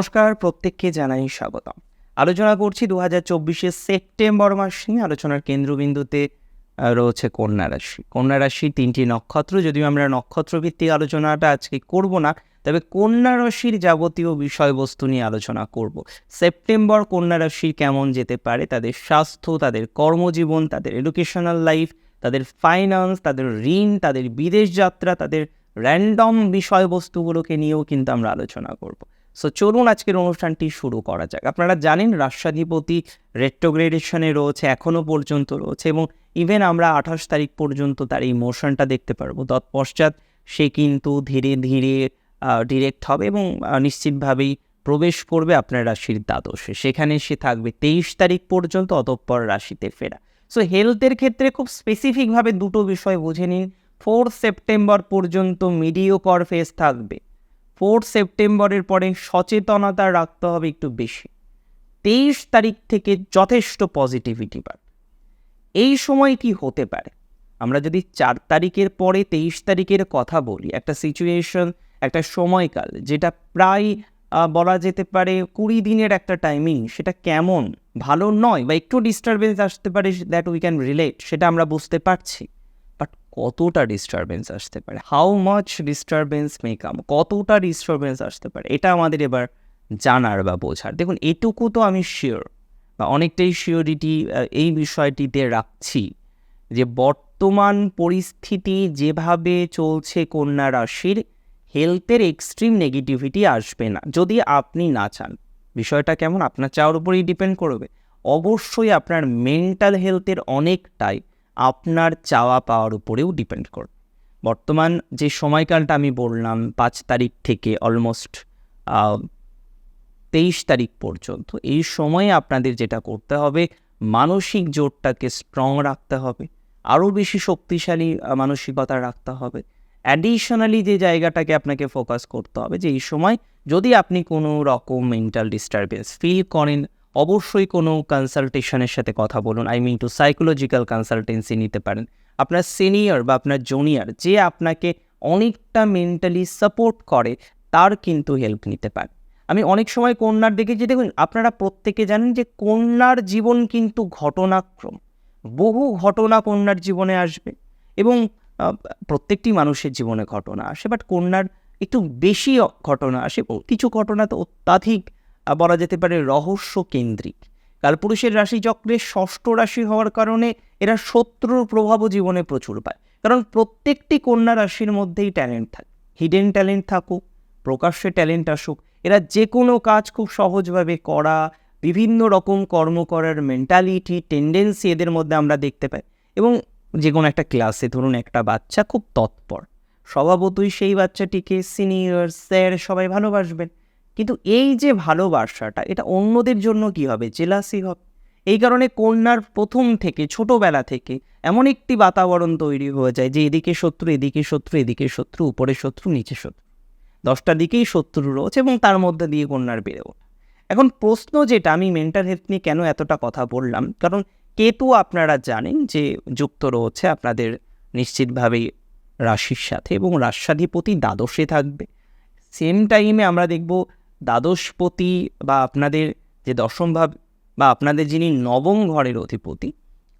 নমস্কার, প্রত্যেককে জানাই স্বাগতম। আলোচনা করছি দু হাজার সেপ্টেম্বর মাস নিয়ে। আলোচনার কেন্দ্রবিন্দুতে রয়েছে কন্যা রাশি। কন্যা রাশি তিনটি নক্ষত্র, যদিও আমরা নক্ষত্র ভিত্তিক আলোচনাটা আজকে করব না, তবে কন্যা রাশির যাবতীয় বিষয়বস্তু নিয়ে আলোচনা করব। সেপ্টেম্বর কন্যা রাশির কেমন যেতে পারে, তাদের স্বাস্থ্য, তাদের কর্মজীবন, তাদের এডুকেশনাল লাইফ তাদের ফাইন্যান্স তাদের ঋণ, তাদের বিদেশ যাত্রা, তাদের র্যান্ডম বিষয়বস্তুগুলোকে নিয়েও কিন্তু আমরা আলোচনা করব। সো চলুন আজকের অনুষ্ঠানটি শুরু করা যাক। আপনারা জানেন রাষ্ট্রাধিপতি রেট্রোগ্রেডেশনে রয়েছে, এখনও পর্যন্ত রয়েছে এবং ইভেন আমরা আঠাশ তারিখ পর্যন্ত তার এই মোশনটা দেখতে পারব। তৎপশ্চাৎ সে কিন্তু ধীরে ধীরে ডিরেক্ট হবে এবং নিশ্চিতভাবেই প্রবেশ করবে আপনার রাশির দ্বাদশে। সেখানে সে থাকবে তেইশ তারিখ পর্যন্ত, অতঃপর রাশিতে ফেরা। সো হেলথের ক্ষেত্রে খুব স্পেসিফিকভাবে দুটো বিষয় বুঝে নিন। ফোর সেপ্টেম্বর পর্যন্ত মিডিওকর ফেস থাকবে। ফোর সেপ্টেম্বরের পরে সচেতনতা রাখতে হবে একটু বেশি। তেইশ তারিখ থেকে যথেষ্ট পজিটিভিটি বাড়বে এই সময় কি হতে পারে? আমরা যদি চার তারিখের পরে তেইশ তারিখের কথা বলি, একটা সিচুয়েশন একটা সময়কাল যেটা প্রায় বলা যেতে পারে কুড়ি দিনের একটা টাইমিং সেটা কেমন, ভালো নয় বা একটু ডিস্টারবেন্স আসতে পারে দ্যাট উই ক্যান রিলেট সেটা আমরা বুঝতে পারছি। কতটা ডিস্টারবেন্স আসতে পারে? How much disturbance may come কতটা ডিস্টারবেন্স আসতে পারে? এটা আমাদের এবার জানার বা বোঝার। দেখুন, এটুকু তো আমি শিওর বা অনেকটাই শিওরিটি এই বিষয়টিতে রাখছি যে বর্তমান পরিস্থিতি যেভাবে চলছে কন্যা রাশির হেলথের এক্সট্রিম নেগেটিভিটি আসবে না। যদি আপনি না চান, বিষয়টা কেমন? আপনার চাওয়ার উপরেই ডিপেন্ড করবে। অবশ্যই আপনার মেন্টাল হেলথের অনেকটাই আপনার চাওয়া পাওয়ার উপরেও ডিপেন্ড করবে বর্তমান যে সময়কালটা আমি বললাম, পাঁচ তারিখ থেকে অলমোস্ট তেইশ তারিখ পর্যন্ত, এই সময়ে আপনাদের যেটা করতে হবে, মানসিক জোরটাকে স্ট্রং রাখতে হবে। আরও বেশি শক্তিশালী মানসিকতা রাখতে হবে। অ্যাডিশনালি যে জায়গাটাকে আপনাকে ফোকাস করতে হবে, যে এই সময় যদি আপনি কোনো রকম মেন্টাল ডিস্টারবেন্স ফিল করেন অবশ্যই কোনো কনসালটেশনের সাথে কথা বলুন I mean to psychological consultancy নিতে পারেন। আপনার সিনিয়র বা আপনার জুনিয়র যে আপনাকে অনেকটা মেন্টালি সাপোর্ট করে, তার কিন্তু হেল্প নিতে পারেন। আমি অনেক সময় কন্যার দেখেছি, দেখুন, আপনারা প্রত্যেকে জানেন যে কন্যার জীবন কিন্তু ঘটনাক্রম। বহু ঘটনা কন্যার জীবনে আসবে এবং প্রত্যেকটি মানুষের জীবনে ঘটনা আসে বাট কন্যার একটু বেশি ঘটনা আসে কিছু ঘটনা তো অত্যাধিক বলা যেতে পারে রহস্য কেন্দ্রিক। কালপুরুষের রাশিচক্রে ষষ্ঠ রাশি হওয়ার কারণে এরা শত্রুর প্রভাবও জীবনে প্রচুর পায়। কারণ প্রত্যেকটি কন্যা রাশির মধ্যেই ট্যালেন্ট থাকে, হিডেন ট্যালেন্ট থাকুক, প্রকাশ্যে ট্যালেন্ট আসুক, এরা যে কোনো কাজ খুব সহজভাবে করা, বিভিন্ন রকম কর্ম করার মেন্টালিটি টেন্ডেন্সি এদের মধ্যে আমরা দেখতে পাই। এবং যে কোনো একটা ক্লাসে ধরুন একটা বাচ্চা খুব তৎপর, স্বভাবতই সেই বাচ্চাটিকে সিনিয়র স্যার সবাই ভালোবাসবেন। কিন্তু এই যে ভালোবাসাটা, এটা অন্যদের জন্য কি হবে? জেলাসি হবে। এই কারণে কন্যার প্রথম থেকে, ছোটবেলা থেকে এমন একটি বাতাবরণ তৈরি হয়ে যায় যে এদিকে শত্রু এদিকে শত্রু এদিকে শত্রু, উপরে শত্রু, নিচে শত্রু। দশটা দিকেই শত্রু রয়েছে এবং তার মধ্যে দিয়ে কন্যার বেড়ে ওঠা। এখন প্রশ্ন যেটা, আমি মেন্টাল হেলথ নিয়ে কেন এতটা কথা বললাম? কারণ কেতু আপনারা জানেন যে যুক্ত রয়েছে আপনাদের নিশ্চিতভাবেই রাশির সাথে এবং রাষ্ট্রাধিপতি দ্বাদশে থাকবে। সেম টাইমে আমরা দেখব দ্বাদশপতি বা আপনাদের যে দশম ভাব বা আপনাদের যিনি নবম ঘরের অধিপতি,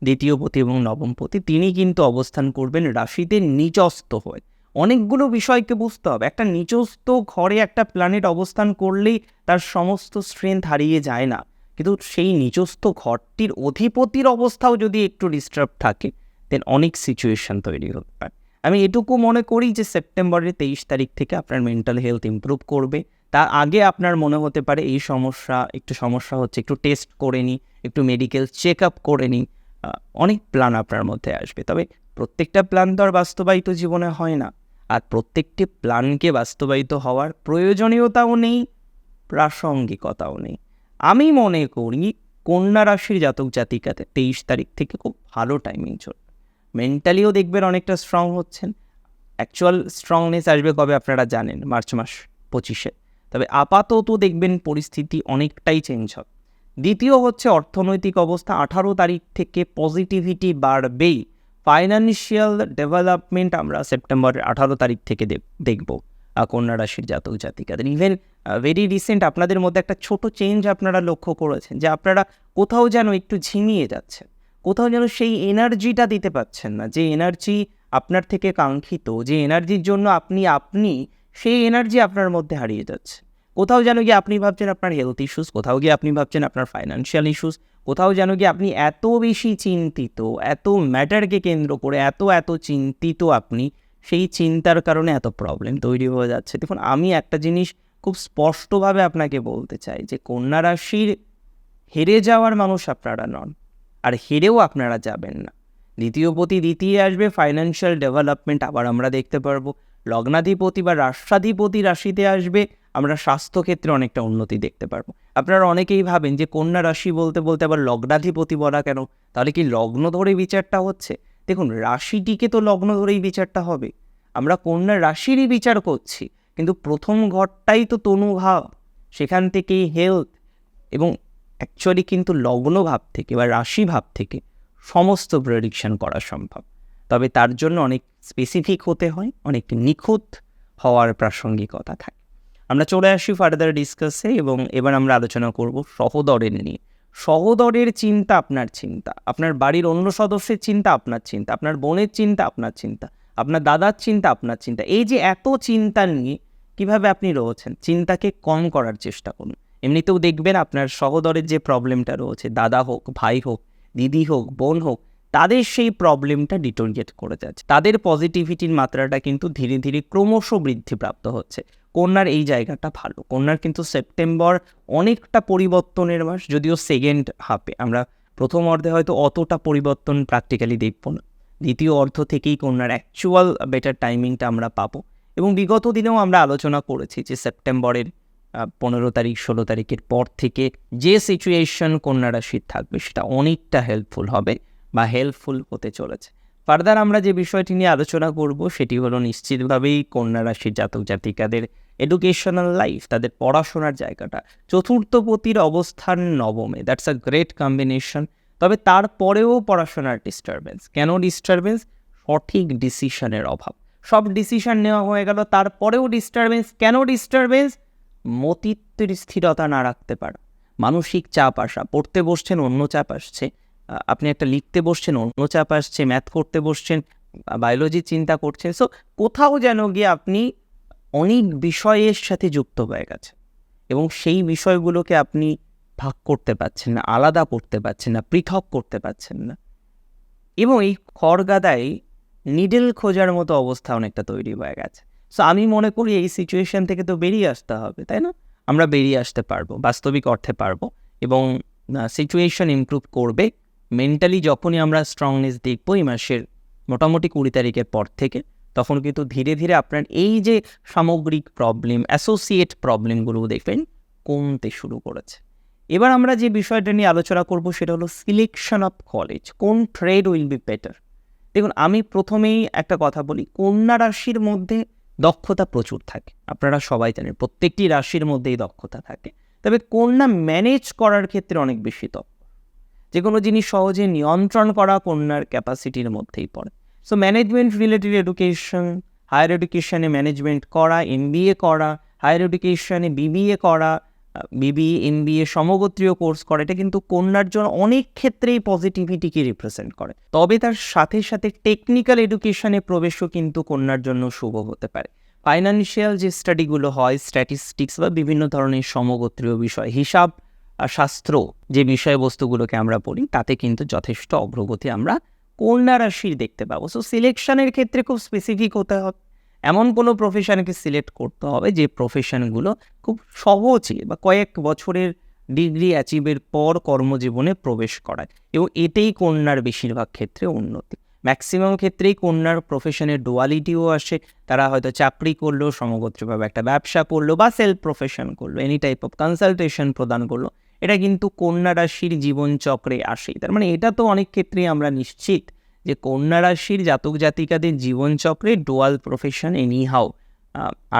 দ্বিতীয় পতি এবং নবম পতি, তিনি কিন্তু অবস্থান করবেন রাশিতে নিচস্থ হয়ে। অনেকগুলো বিষয়কে বুঝতে হবে। একটা নিচস্থ ঘরে একটা প্ল্যানেট অবস্থান করলেই তার সমস্ত স্ট্রেংথ হারিয়ে যায় না। কিন্তু সেই নিচস্থ ঘরটির অধিপতির অবস্থাও যদি একটু ডিস্টার্ব থাকে দেন অনেক সিচুয়েশন তৈরি হতে পারে। আমি এটুকু মনে করি যে সেপ্টেম্বরের তেইশ তারিখ থেকে আপনার মেন্টাল হেলথ ইমপ্রুভ করবে। তার আগে আপনার মনে হতে পারে এই সমস্যা, একটু সমস্যা হচ্ছে, একটু টেস্ট করে নিই একটু মেডিকেল চেক আপ করে নিই অনেক প্ল্যান আপনার মধ্যে আসবে। তবে প্রত্যেকটা প্ল্যান তো আর বাস্তবায়িত জীবনে হয় না। আর প্রত্যেকটি প্ল্যানকে বাস্তবায়িত হওয়ার প্রয়োজনীয়তাও নেই, প্রাসঙ্গিকতাও নেই। আমি মনে করি কন্যা রাশির জাতক জাতিকাতে তেইশ তারিখ থেকে খুব ভালো টাইমিং চলবে। মেন্টালিও দেখবেন অনেকটা স্ট্রং হচ্ছেন। অ্যাকচুয়াল স্ট্রংনেস আসবে কবে আপনারা জানেন, মার্চ মাস পঁচিশে। তবে আপাতত দেখবেন পরিস্থিতি অনেকটাই চেঞ্জ হবে। দ্বিতীয় হচ্ছে অর্থনৈতিক অবস্থা, আঠারো তারিখ থেকে পজিটিভিটি বাড়বেই। ফাইন্যান্সিয়াল ডেভেলপমেন্ট আমরা সেপ্টেম্বরের আঠারো তারিখ থেকে দেখ- দেখব কন্যা রাশির জাতক জাতিকাদের। ইভেন ভেরি রিসেন্ট আপনাদের মধ্যে একটা ছোট চেঞ্জ আপনারা লক্ষ্য করেছেন, যে আপনারা কোথাও যেন একটু ঝিমিয়ে যাচ্ছেন, কোথাও যেন সেই এনার্জিটা দিতে পারছেন না, যে এনার্জি আপনার থেকে কাঙ্ক্ষিত, যে এনার্জির জন্য আপনি আপনি সেই এনার্জি আপনার মধ্যে হারিয়ে যাচ্ছে। কোথাও যেন গিয়ে আপনি ভাবছেন আপনার হেলথ ইস্যুস কোথাও গিয়ে আপনি ভাবছেন আপনার ফাইন্যান্সিয়াল ইস্যুস কোথাও যেন গিয়ে আপনি এত বেশি চিন্তিত, এত ম্যাটারকে কেন্দ্র করে এত এত চিন্তিত আপনি, সেই চিন্তার কারণে এত প্রবলেম তৈরি হয়ে যাচ্ছে। দেখুন, আমি একটা জিনিস খুব স্পষ্টভাবে আপনাকে বলতে চাই যে, কন্যা রাশির হেরে যাওয়ার মানুষ আপনারা নন, আর হেরেও আপনারা যাবেন না। দ্বিতীয় পতি, দ্বিতীয় আসবে ফাইন্যান্সিয়াল ডেভেলপমেন্ট আবার আমরা দেখতে পারব। লগ্নাধিপতি বা রাষ্ট্রাধিপতি রাশিতে আসবে, আমরা স্বাস্থ্যক্ষেত্রে অনেকটা উন্নতি দেখতে পারব। আপনারা অনেকেই ভাবেন যে কন্যা রাশি বলতে বলতে আবার লগ্নাধিপতি বলা কেন? তাহলে কি লগ্ন ধরে বিচারটা হচ্ছে? দেখুন, রাশিটিকে তো লগ্ন ধরেই বিচারটা হবে। আমরা কন্যা রাশিরই বিচার করছি, কিন্তু প্রথম ঘরটাই তো তনুভাব সেখান থেকেই হেলথ এবং অ্যাকচুয়ালি কিন্তু লগ্ন ভাব থেকে বা রাশি ভাব থেকে সমস্ত প্রেডিকশন করা সম্ভব। তবে তার জন্য অনেক স্পেসিফিক হতে হয়, অনেক নিখুঁত হওয়ার প্রাসঙ্গিকতা থাকে। আমরা চলে আসি ফার্দার ডিসকাসে এবং এবার আমরা আলোচনা করব সহদরের নিয়ে। সহদরের চিন্তা আপনার চিন্তা, আপনার বাড়ির অন্য সদস্যের চিন্তা আপনার চিন্তা, আপনার বোনের চিন্তা আপনার চিন্তা, আপনার দাদার চিন্তা আপনার চিন্তা। এই যে এত চিন্তা নিয়ে কীভাবে আপনি রয়েছেন, চিন্তাকে কম করার চেষ্টা করুন। এমনিতেও দেখবেন আপনার সহদরের যে প্রবলেমটা রয়েছে, দাদা হোক, ভাই হোক, দিদি হোক, বোন হোক তাদের সেই প্রবলেমটা ডিটোরিয়েট করে যাচ্ছে। তাদের পজিটিভিটির মাত্রাটা কিন্তু ধীরে ধীরে ক্রমশ বৃদ্ধিপ্রাপ্ত হচ্ছে। কন্যার এই জায়গাটা ভালো। কন্যার কিন্তু সেপ্টেম্বর অনেকটা পরিবর্তনের মাস, যদিও সেকেন্ড হাফে আমরা প্রথম অর্ধে হয়তো অতটা পরিবর্তন প্র্যাকটিক্যালি দেখব না। দ্বিতীয় অর্ধ থেকেই কন্যার অ্যাকচুয়াল বেটার টাইমিংটা আমরা পাবো। এবং বিগত দিনেও আমরা আলোচনা করেছি যে সেপ্টেম্বরের পনেরো তারিখ, ষোলো তারিখের পর থেকে যে সিচুয়েশন কন্যা রাশির থাকবে, সেটা অনেকটা হেল্পফুল হবে। বা হেল্পফুল হতে চলেছে। ফার্দার আমরা যে বিষয়টি নিয়ে আলোচনা করব, সেটি হলো নিশ্চিতভাবেই কন্যা রাশির জাতক জাতিকাদের এডুকেশনাল লাইফ তাদের পড়াশোনার জায়গাটা। চতুর্থ পতির অবস্থান নবমে দ্যাটস আ গ্রেট কম্বিনেশন তবে তারপরেও পড়াশোনার ডিস্টারবেন্স কেন ডিস্টারবেন্স সঠিক ডিসিশনের অভাব। সব ডিসিশন নেওয়া হয়ে গেল, তারপরেও ডিস্টারবেন্স কেন ডিস্টারবেন্স মতিত্বের স্থিরতা না রাখতে পারা। মানসিক চাপ আসা, পড়তে বসছেন, অন্য চাপ আসছে। আপনি একটা লিখতে বসছেন, অন্য চাপ আসছে ম্যাথ করতে বসছেন বায়োলজি চিন্তা করছেন সো কোথাও যেন গিয়ে আপনি অনেক বিষয়ের সাথে যুক্ত হয়ে গেছে এবং সেই বিষয়গুলোকে আপনি ভাগ করতে পারছেন না, আলাদা করতে পারছেন না, পৃথক করতে পারছেন না। এবং এই খড়গাদায় নিডেল খোঁজার মতো অবস্থা অনেকটা তৈরি হয়ে গেছে। সো আমি মনে করি এই সিচুয়েশন থেকে তো বেরিয়ে আসতে হবে, তাই না? আমরা বেরিয়ে আসতে পারব, বাস্তবিক অর্থে পারব এবং সিচুয়েশন ইমপ্রুভ করবে। মেন্টালি যখনই আমরা স্ট্রংনেস দেখব এই মাসের মোটামুটি কুড়ি তারিখের পর থেকে, তখন কিন্তু ধীরে ধীরে আপনার এই যে সামগ্রিক প্রবলেম অ্যাসোসিয়েট প্রবলেমগুলো দেখবেন কমতে শুরু করেছে। এবার আমরা যে বিষয়টা নিয়ে আলোচনা করব সেটা হলো সিলেকশন অফ কলেজ কোন ট্রেড উইল বি বেটার দেখুন, আমি প্রথমেই একটা কথা বলি, কন্যা রাশির মধ্যে দক্ষতা প্রচুর থাকে। আপনারা সবাই জানেন, প্রত্যেকটি রাশির মধ্যেই দক্ষতা থাকে। তবে কন্যা ম্যানেজ করার ক্ষেত্রে অনেক বেশি দক্ষ। যে কোনো জিনিস সহজে নিয়ন্ত্রণ করা কন্যার ক্যাপাসিটির মধ্যেই পড়ে। So management related education higher এডুকেশানে management করা এমবিএ করা হায়ার এডুকেশানে বিবিএ করা বিবিএ এমবিএ সমগোত্রীয় কোর্স করা, এটা কিন্তু কন্যার জন্য অনেক ক্ষেত্রেই পজিটিভিটিকে রিপ্রেজেন্ট করে। তবে তার সাথে সাথে টেকনিক্যাল এডুকেশনে প্রবেশও কিন্তু কন্যার জন্য শুভ হতে পারে। ফাইন্যান্সিয়াল যে স্টাডিগুলো হয় স্ট্যাটিস্টিক্স বা বিভিন্ন ধরনের সমগোত্রীয় বিষয়, হিসাব শাস্ত্র যে বিষয়বস্তুগুলোকে আমরা পড়ি, তাতে কিন্তু যথেষ্ট অগ্রগতি আমরা কন্যা রাশির দেখতে পাবো। সো সিলেকশনের ক্ষেত্রে খুব স্পেসিফিক হতে হবে। এমন কোনো প্রফেশনকে সিলেক্ট করতে হবে যে প্রফেশনগুলো খুব সহজে বা কয়েক বছরের ডিগ্রি অ্যাচিভের পর কর্মজীবনে প্রবেশ করায় এবং এতেই কন্যার বেশিরভাগ ক্ষেত্রে উন্নতি। ম্যাক্সিমাম ক্ষেত্রেই কন্যার প্রফেশনের ডুয়ালিটিও আসে। তারা হয়তো চাকরি করল, সমগোত্রভাবে একটা ব্যবসা করল বা সেলফ প্রফেশন করল এনি টাইপ অফ কনসালটেশন প্রদান করল। এটা কিন্তু কন্যা রাশির জীবনচক্রে আসে। তার মানে এটা তো অনেক ক্ষেত্রেই আমরা নিশ্চিত যে কন্যা রাশির জাতক জাতিকাদের জীবনচক্রে ডোয়াল প্রফেশন এনিহাও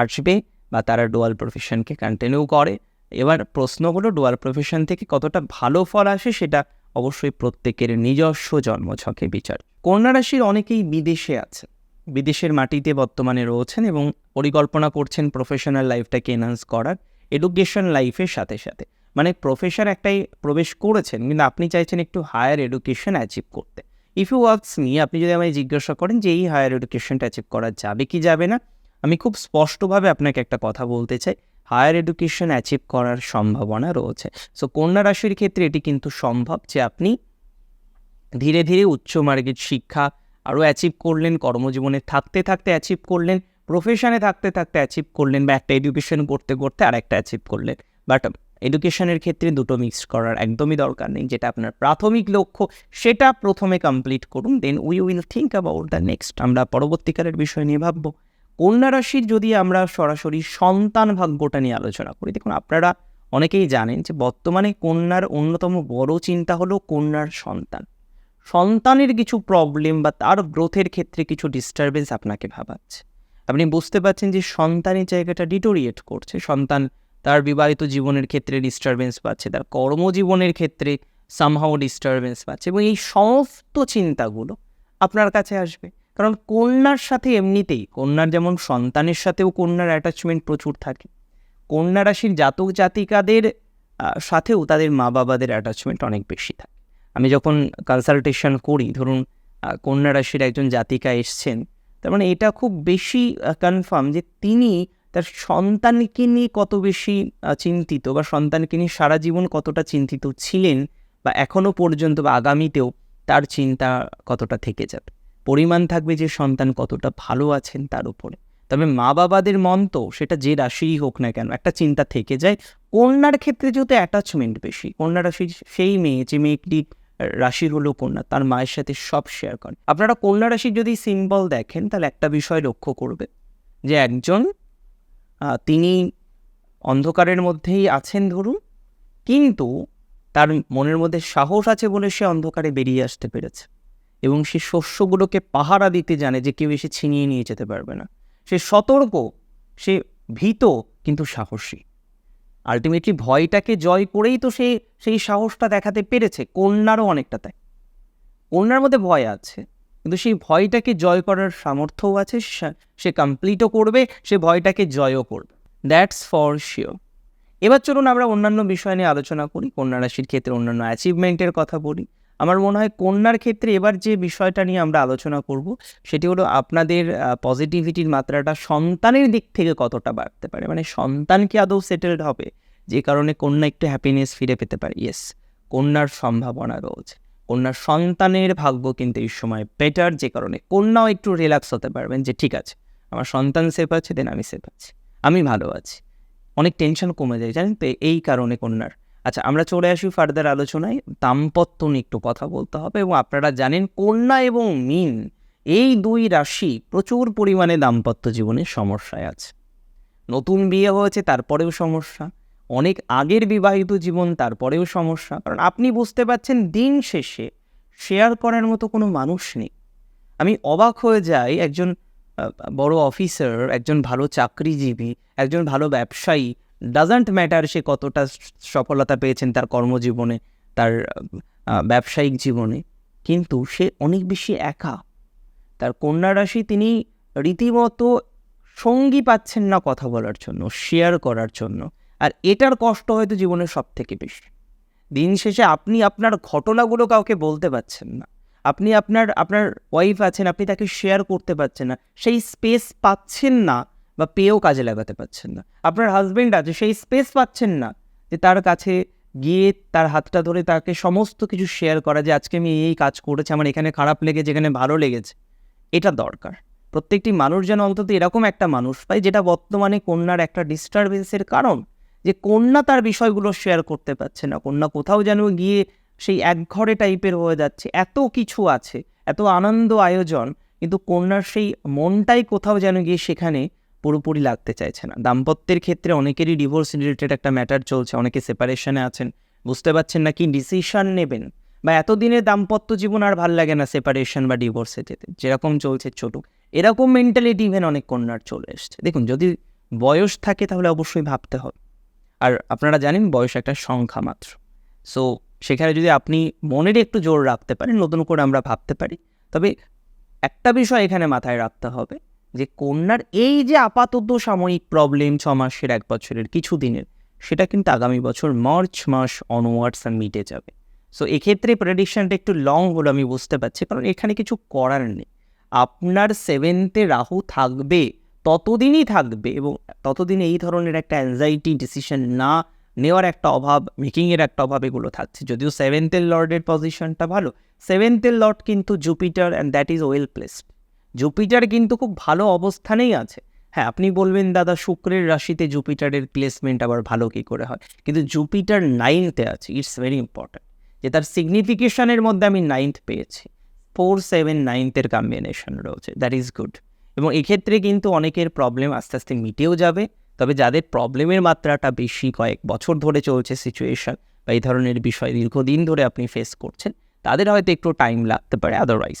আসবে বা তারা ডোয়াল প্রফেশনকে কন্টিনিউ করে। এবার প্রশ্ন হলো ডোয়াল প্রফেশন থেকে কতটা ভালো ফল আসে সেটা অবশ্যই প্রত্যেকের নিজস্ব জন্মছকে বিচার। কন্যা রাশির অনেকেই বিদেশে আছে, বিদেশের মাটিতে বর্তমানে রয়েছেন এবং পরিকল্পনা করছেন প্রফেশনাল লাইফটাকে এনহান্স করার এডুকেশন লাইফের সাথে সাথে। মানে প্রফেশন একটাই প্রবেশ করেছেন, কিন্তু আপনি চাইছেন একটু হায়ার এডুকেশন অ্যাচিভ করতে। ইফ ইউ ওয়ার্কস মি আপনি যদি আমায় জিজ্ঞাসা করেন যে এই হায়ার এডুকেশনটা অ্যাচিভ করা যাবে কি যাবে না, আমি খুব স্পষ্টভাবে আপনাকে একটা কথা বলতে চাই। হায়ার এডুকেশন অ্যাচিভ করার সম্ভাবনা রয়েছে। সো কন্যা রাশির ক্ষেত্রে এটি কিন্তু সম্ভব যে আপনি ধীরে ধীরে উচ্চ মার্গের শিক্ষা আরও অ্যাচিভ করলেন, কর্মজীবনে থাকতে থাকতে অ্যাচিভ করলেন প্রফেশনে থাকতে থাকতে অ্যাচিভ করলেন বা একটা এডুকেশন করতে করতে আর একটা অ্যাচিভ করলেন। বাট এডুকেশনের ক্ষেত্রে দুটো মিক্স করার একদমই দরকার নেই, যেটা আপনার প্রাথমিক লক্ষ্য, সেটা প্রথমে কমপ্লিট করুন then we will think about the next আমরা পরবর্তীকালের বিষয় নিয়ে ভাববো। কন্যা রাশির যদি আমরা সরাসরি সন্তান ভাগ্যটা নিয়ে আলোচনা করি, দেখুন আপনারা অনেকেই জানেন যে বর্তমানে কন্যার অন্যতম বড় চিন্তা হলো কন্যার সন্তান। সন্তানের কিছু প্রবলেম বা তার গ্রোথের ক্ষেত্রে কিছু ডিস্টারবেন্স আপনাকে ভাবাচ্ছে। আপনি বুঝতে পারছেন যে সন্তানের জায়গাটা ডিটোরিয়েট করছে, সন্তান তার বিবাহিত জীবনের ক্ষেত্রে ডিস্টারবেন্স পাচ্ছে, তার কর্মজীবনের ক্ষেত্রে সামহাও ডিস্টারবেন্স পাচ্ছে এবং এই সমস্ত চিন্তাগুলো আপনার কাছে আসবে। কারণ কন্যার সাথে এমনিতেই, কন্যার যেমন সন্তানের সাথেও কন্যার অ্যাটাচমেন্ট প্রচুর থাকে। কন্যা রাশির জাতক জাতিকাদের সাথেও তাদের মা বাবাদের অ্যাটাচমেন্ট অনেক বেশি থাকে। আমি যখন কনসালটেশন করি, ধরুন কন্যা রাশির একজন জাতিকা এসছেন, তার মানে এটা খুব বেশি কনফার্ম যে তিনি তার সন্তানকে নিয়ে কত বেশি চিন্তিত বা সন্তানকে নিয়ে সারা জীবন কতটা চিন্তিত ছিলেন বা এখনও পর্যন্ত বা আগামীতেও তার চিন্তা কতটা থেকে যাবে? পরিমাণ থাকবে যে সন্তান কতটা ভালো আছেন তার উপরে। তবে মা বাবাদের মন তো সেটা যে রাশিই হোক না কেন, একটা চিন্তা থেকে যায়। কন্যার ক্ষেত্রে যেহেতু অ্যাটাচমেন্ট বেশি, কন্যা রাশির সেই মেয়ে, যে মেয়েটি রাশির হলো কন্যা, তার মায়ের সাথে সব শেয়ার করে। আপনারা কন্যা রাশির যদি সিম্বল দেখেন, তাহলে একটা বিষয় লক্ষ্য করবে যে একজন তিনি অন্ধকারের মধ্যেই আছেন ধরুন, কিন্তু তার মনের মধ্যে সাহস আছে বলে সে অন্ধকারে বেরিয়ে আসতে পেরেছে এবং সে শস্যগুলোকে পাহারা দিতে জানে যে কেউ এসে ছিনিয়ে নিয়ে যেতে পারবে না। সে সতর্ক, সে ভীত, কিন্তু সাহসী। আলটিমেটলি ভয়টাকে জয় করেই তো সে, সেই সাহসটা দেখাতে পেরেছে। কন্যারও অনেকটা তাই। কন্যার মধ্যে ভয় আছে। কিন্তু সেই ভয়টাকে জয় করার সামর্থ্যও আছে, সা- কমপ্লিটও করবে, সে ভয়টাকে জয়ও করবে। দ্যাটস ফর শিওর এবার চলুন আমরা অন্যান্য বিষয় নিয়ে আলোচনা করি, কন্যা রাশির ক্ষেত্রে অন্যান্য অ্যাচিভমেন্টের কথা বলি। আমার মনে হয় কন্যার ক্ষেত্রে এবার যে বিষয়টা নিয়ে আমরা আলোচনা করব, সেটি হলো আপনাদের পজিটিভিটির মাত্রাটা সন্তানের দিক থেকে কতটা বাড়তে পারে? মানে সন্তান কি আদৌ সেটেলড হবে, যে কারণে কন্যা একটু হ্যাপিনেস ফিরে পেতে পারে। ইয়েস কন্যার সম্ভাবনা রয়েছে। কন্যার সন্তানের ভাগ্য কিন্তু এই সময় বেটার যে কারণে কন্যাও একটু রিল্যাক্স হতে পারবেন যে ঠিক আছে, আমার সন্তান সেফ আছে দেন আমি সেফ আছি, আমি ভালো আছি। অনেক টেনশন কমে যায়, জানেন তো, এই কারণে কন্যার। আচ্ছা আমরা চলে আসি ফার্দার আলোচনায়, দাম্পত্য নিয়ে একটু কথা বলতে হবে এবং আপনারা জানেন কন্যা এবং মিন, এই দুই রাশি প্রচুর পরিমাণে দাম্পত্য জীবনে সমস্যায় আছে। নতুন বিয়ে হয়েছে, তারপরেও সমস্যা। অনেক আগের বিবাহিত জীবন, তারপরেও সমস্যা। কারণ আপনি বুঝতে পারছেন, দিন শেষে শেয়ার করার মতো কোনো মানুষ নেই। আমি অবাক হয়ে যাই একজন বড় অফিসার একজন ভালো চাকরিজীবী, একজন ভালো ব্যবসায়ী। ডাজন্ট ম্যাটার সে কতটা সফলতা পেয়েছেন তার কর্মজীবনে, তার ব্যবসায়িক জীবনে। কিন্তু সে অনেক বেশি একা। তার কন্যা রাশি তিনি রীতিমতো সঙ্গী পাচ্ছেন না কথা বলার জন্য শেয়ার করার জন্য। আর এটার কষ্ট হয়তো জীবনের সব থেকে বেশি। দিন শেষে আপনি আপনার ঘটনাগুলো কাউকে বলতে পারছেন না। আপনি আপনার আপনার ওয়াইফ আছেন, আপনি তাকে শেয়ার করতে পারছেন না। সেই স্পেস পাচ্ছেন না বা পেয়েও কাজে লাগাতে পারছেন না। আপনার হাজবেন্ড আছে, সেই স্পেস পাচ্ছেন না যে তার কাছে গিয়ে তার হাতটা ধরে তাকে সমস্ত কিছু শেয়ার করা যে আজকে আমি এই কাজ করেছি, আমার এখানে খারাপ লেগেছে, এখানে ভালো লেগেছে। এটা দরকার। প্রত্যেকটি মানুষ যেন অন্তত এরকম একটা মানুষ পায় যেটা বর্তমানে কন্যার একটা ডিস্টারবেন্সের কারণ। যে কন্যা তার বিষয়গুলো শেয়ার করতে পারছে না। কন্যা কোথাও যেন গিয়ে সেই একঘরে টাইপের হয়ে যাচ্ছে। এত কিছু আছে, এত আনন্দ আয়োজন, কিন্তু কন্যার সেই মনটাই কোথাও যেন গিয়ে সেখানে পুরোপুরি লাগতে চাইছে না। দাম্পত্যের ক্ষেত্রে অনেকেরই ডিভোর্স রিলেটেড একটা ম্যাটার চলছে, অনেকে সেপারেশনে আছেন। বুঝতে পারছেন না কি ডিসিশন নেবেন? বা এতদিনের দাম্পত্য জীবন আর ভালো লাগে না সেপারেশন বা ডিভোর্সে যেতে। যেরকম চলছে ছোট এরকম মেন্টালিটি ইভেন অনেক কন্যার চলে এসছে। দেখুন, যদি বয়স থাকে তাহলে অবশ্যই ভাবতে হবে। আর আপনারা জানেন বয়স একটা সংখ্যা মাত্র। সো সেখানে যদি আপনি মনের একটু জোর রাখতে পারেন, নতুন করে আমরা ভাবতে পারি। তবে একটা বিষয় এখানে মাথায় রাখতে হবে যে, কন্যার এই যে আপাতত সাময়িক প্রবলেম ছ মাসের, এক বছরের, কিছু দিনের, সেটা কিন্তু আগামী বছর মার্চ মাস অনওয়ার্ডস মিটে যাবে। সো এক্ষেত্রে প্রেডিকশনটা একটু লং হলো আমি বুঝতে পারছি, কারণ এখানে কিছু করার নেই। আপনার সেভেন্থে রাহু থাকবে ততদিনই থাকবে এবং ততদিন এই ধরনের একটা অ্যাংজাইটি ডিসিশন না নেওয়ার একটা অভাব মেকিংয়ের একটা অভাব এগুলো থাকছে। যদিও সেভেন্থের লর্ডের পজিশনটা ভালো সেভেন্থের লর্ড কিন্তু Jupiter and that is well placed Jupiter কিন্তু খুব ভালো অবস্থানেই আছে। হ্যাঁ আপনি বলবেন, দাদা, শুক্রের রাশিতে জুপিটারের প্লেসমেন্ট আবার ভালো কী করে হয়? কিন্তু জুপিটার নাইনথে আছে ইটস ভেরি ইম্পর্ট্যান্ট যে তার সিগনিফিকেশনের মধ্যে আমি নাইনথ পেয়েছি। ফোর সেভেন নাইনথের কম্বিনেশন রয়েছে দ্যাট ইজ গুড এবং এক্ষেত্রে কিন্তু অনেকের প্রবলেম আস্তে আস্তে মিটেও যাবে। তবে যাদের প্রবলেমের মাত্রাটা বেশি কয়েক বছর ধরে চলছে সিচুয়েশন বা এই ধরনের বিষয় দীর্ঘদিন ধরে আপনি ফেস করছেন, তাদের হয়তো একটু টাইম লাগতে পারে। Otherwise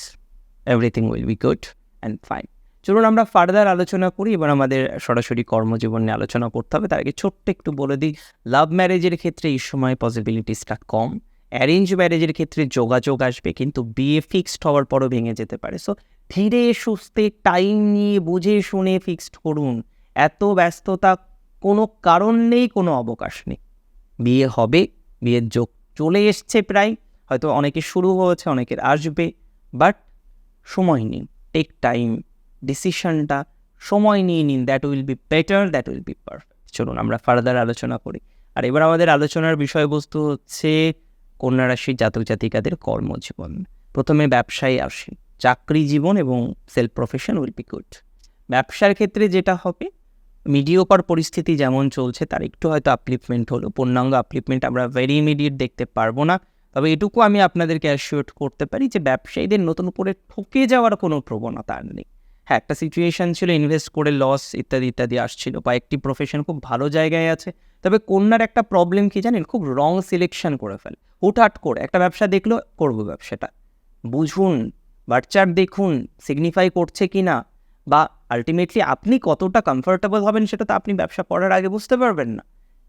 everything will be good and fine চলুন আমরা ফার্দার আলোচনা করি এবার আমাদের সরাসরি কর্মজীবন নিয়ে আলোচনা করতে হবে। তার আগে ছোট্ট একটু বলে দিই লাভ ম্যারেজের ক্ষেত্রে এই সময় পসিবিলিটিসটা কম। অ্যারেঞ্জ ম্যারেজের ক্ষেত্রে যোগাযোগ আসবে, কিন্তু বিয়ে ফিক্সড হওয়ার পরও ভেঙে যেতে পারে। সো ধীরে সুস্থে টাইম নিয়ে বুঝে শুনে ফিক্সড করুন। এত ব্যস্ততা কোনো কারণ নেই, কোনো অবকাশ নেই। বিয়ে হবে, বিয়ের যোগ চলে এসছে প্রায়। হয়তো অনেকের শুরু হয়েছে, অনেকের আসবে বাট সময় নিন। টেক টাইম ডিসিশনটা সময় নিয়ে নিন। That will be better that will be perfect চলুন, আমরা ফার্দার আলোচনা করি। আর এবার আমাদের আলোচনার বিষয়বস্তু হচ্ছে কন্যা রাশির জাতক জাতিকাদের কর্মজীবন। প্রথমে ব্যবসায় আসি। চাকরি জীবন এবং self profession will be good ব্যবসার ক্ষেত্রে যেটা হবে মিডিওকর পরিস্থিতি যেমন চলছে, তার একটু হয়তো আপলিপমেন্ট হলো। পূর্ণাঙ্গ আপলিপমেন্ট আমরা ভেরি ইমিডিয়েট দেখতে পারব না। তবে এটুকু আমি আপনাদেরকে অ্যাসিওর করতে পারি যে ব্যবসায়ীদের নতুন করে ঠকে যাওয়ার কোনো প্রবণতা আর নেই। হ্যাঁ একটা সিচুয়েশন ছিল ইনভেস্ট করে লস ইত্যাদি ইত্যাদি আসছিল কয়েকটি প্রফেশন খুব ভালো জায়গায় আছে। তবে কন্যার একটা প্রবলেম কি জানেন? খুব রং সিলেকশন করে ফেলে। হুটহাট করে একটা ব্যবসা দেখল, করব ব্যবসাটা। বুঝুন বাচ্চার দেখুন সিগনিফাই করছে কি না, বা আলটিমেটলি আপনি কতটা কমফোর্টেবল হবেন সেটা তো আপনি ব্যবসা করার আগে বুঝতে পারবেন না।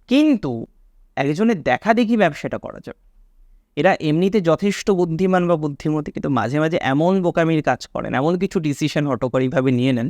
কিন্তু একজনের দেখা দেখি ব্যবসাটা করা যাবে। এরা এমনিতে যথেষ্ট বুদ্ধিমান বা বুদ্ধিমতী, কিন্তু মাঝে মাঝে এমন বোকামির কাজ করেন, এমন কিছু ডিসিশন হটকারীভাবে নিয়ে নেন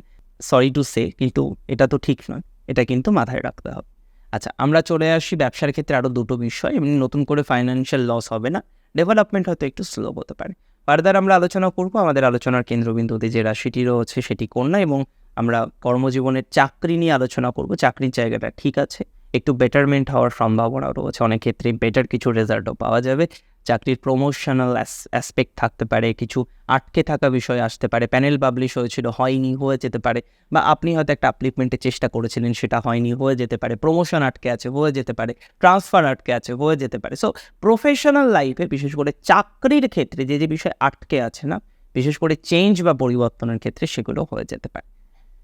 সরি টু সে কিন্তু এটা তো ঠিক নয়, এটা কিন্তু মাথায় রাখতে হবে। আচ্ছা আমরা চলে আসি ব্যবসার ক্ষেত্রে আরও দুটো বিষয়, এমনি নতুন করে ফাইন্যান্সিয়াল লস হবে না ডেভেলপমেন্ট হয়তো একটু স্লো হতে পারে। ফার্দার আমরা আলোচনা করব। আমাদের আলোচনার কেন্দ্রবিন্দুতে যে রাশিটি রয়েছে সেটি কন্যা এবং আমরা কর্মজীবনের চাকরি নিয়ে আলোচনা করব। চাকরির জায়গাটা ঠিক আছে, একটু বেটারমেন্ট হওয়ার সম্ভাবনা রয়েছে। অনেক ক্ষেত্রে বেটার কিছু রেজাল্টও পাওয়া যাবে। চাকরির প্রমোশনাল অ্যাসপেক্ট থাকতে পারে, কিছু আটকে থাকা বিষয় আসতে পারে প্যানেল পাবলিশ হয়েছিল, হয়নি, হয়ে যেতে পারে, বা আপনি হয়তো একটা আপলিপমেন্টের চেষ্টা করেছিলেন, সেটা হয়নি, হয়ে যেতে পারে প্রমোশন আটকে আছে, হয়ে যেতে পারে ট্রান্সফার আটকে আছে, হয়ে যেতে পারে সো প্রফেশনাল লাইফে বিশেষ করে চাকরির ক্ষেত্রে যে যে বিষয় আটকে আছে না, বিশেষ করে চেঞ্জ বা পরিবর্তনের ক্ষেত্রে সেগুলো হয়ে যেতে পারে।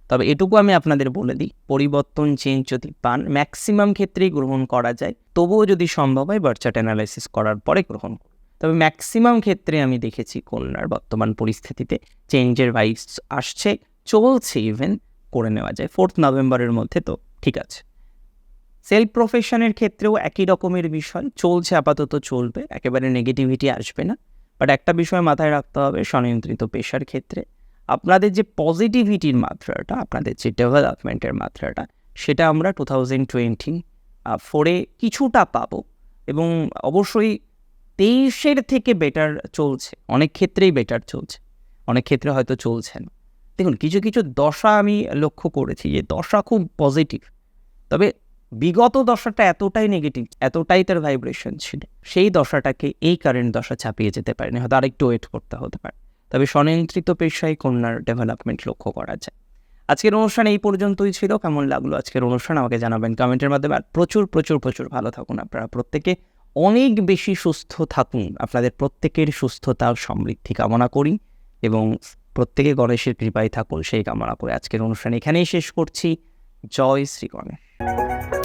তবে এটুকু আমি আপনাদের বলে দিই, পরিবর্তন চেঞ্জ যদি পান ম্যাক্সিমাম ক্ষেত্রেই গ্রহণ করা যায়, তবুও যদি সম্ভব হয় বার্চার্ট অ্যানালাইসিস করার পরে গ্রহণ তবে ম্যাক্সিমাম ক্ষেত্রে আমি দেখেছি কন্যার বর্তমান পরিস্থিতিতে চেঞ্জের ভাইস আসছে, চলছে ইভেন করে নেওয়া যায়। ফোর্থ নভেম্বরের মধ্যে তো ঠিক আছে। সেলফ প্রফেশনের ক্ষেত্রেও একই রকমের বিষয়, চলছে আপাতত চলবে, একেবারে নেগেটিভিটি আসবে না। বাট একটা বিষয় মাথায় রাখতে হবে, স্বনিয়ন্ত্রিত পেশার ক্ষেত্রে। আপনাদের যে পজিটিভিটির মাত্রাটা, আপনাদের যে ডেভেলপমেন্টের মাত্রাটা, সেটা আমরা টু থাউজেন্ড টোয়েন্টি ফোরে কিছুটা পাবো। এবং অবশ্যই তেইশের থেকে বেটার চলছে। অনেক ক্ষেত্রেই বেটার চলছে। অনেক ক্ষেত্রে হয়তো চলছে না। দেখুন, কিছু কিছু দশা আমি লক্ষ্য করেছি যে দশা খুব পজিটিভ তবে বিগত দশাটা এতটাই নেগেটিভ এতটাই তার ভাইব্রেশন ছিল। সেই দশাটাকে এই কারেন্ট দশা চাপিয়ে যেতে পারেনি। হয়তো আরেকটু ওয়েট করতে হতে পারে। তবে স্বনিয়ন্ত্রিত পেশায় কন্যার ডেভেলপমেন্ট লক্ষ্য করা যায়। আজকের অনুষ্ঠান এই পর্যন্তই ছিল। কেমন লাগল আজকের অনুষ্ঠান আমাকে জানাবেন কমেন্টের মাধ্যমে। আর প্রচুর প্রচুর প্রচুর ভালো থাকুন আপনারা প্রত্যেকে। অনেক বেশি সুস্থ থাকুন। আপনাদের প্রত্যেকের সুস্থতা, সমৃদ্ধি কামনা করি এবং প্রত্যেকে গণেশের কৃপায় থাকুন। সেই কামনা করে আজকের অনুষ্ঠান এখানেই শেষ করছি। জয় শ্রী গণেশ।